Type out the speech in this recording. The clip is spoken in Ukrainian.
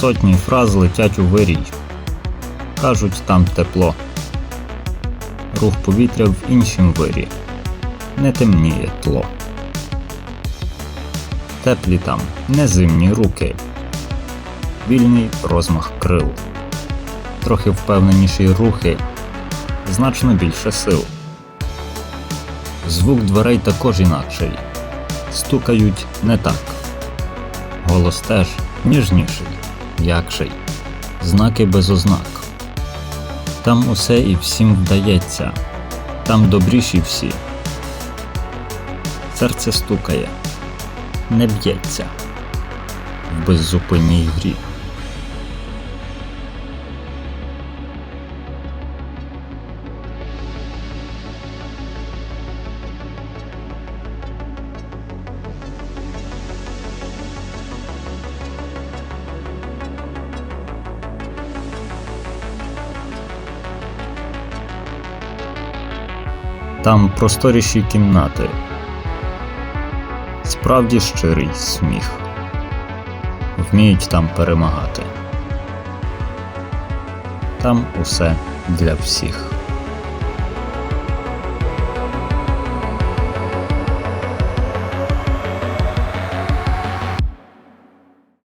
Сотні фраз летять у вирій. Кажуть, там тепло. Рух повітря в іншім вирі. Не темніє тло. Теплі там, незимні руки. Вільний розмах крил. Трохи впевненіші рухи, значно більше сил. Звук дверей також інакший. Стукають не так. Голос теж ніжніший, м'якший, знаки без ознак. Там усе і всім вдається, там добріші всі. Серце стукає, не б'ється в беззупинній грі. Там просторіші кімнати, справді щирий сміх. Вміють там перемагати. Там усе для всіх.